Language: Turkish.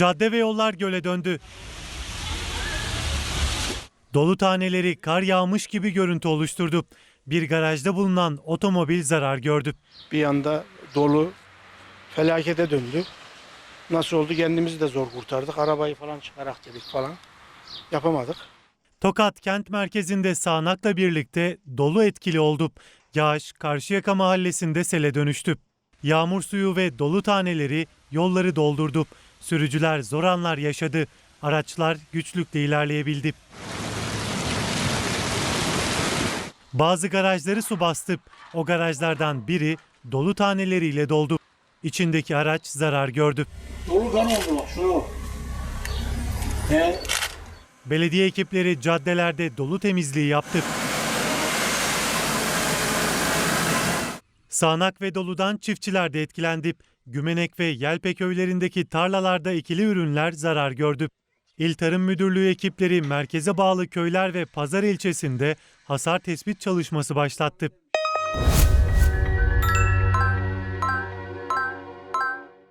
Cadde ve yollar göle döndü. Dolu taneleri kar yağmış gibi görüntü oluşturdu. Bir garajda bulunan otomobil zarar gördü. Bir anda dolu felakete döndü. Nasıl oldu kendimizi de zor kurtardık. Arabayı falan çıkarak dedik falan. Yapamadık. Tokat kent merkezinde sağanakla birlikte dolu etkili oldu. Yağış Karşıyaka mahallesinde sele dönüştü. Yağmur suyu ve dolu taneleri yolları doldurdu. Sürücüler zor anlar yaşadı. Araçlar güçlükle ilerleyebildi. Bazı garajları su bastı. O garajlardan biri dolu taneleriyle doldu. İçindeki araç zarar gördü. Dolu kan oldu bak şu. He, Belediye ekipleri caddelerde dolu temizliği yaptı. Sağnak ve doludan çiftçiler de etkilendi. Gümenek ve Yelpe köylerindeki tarlalarda ikili ürünler zarar gördü. İl Tarım Müdürlüğü ekipleri merkeze bağlı köyler ve Pazar ilçesinde hasar tespit çalışması başlattı.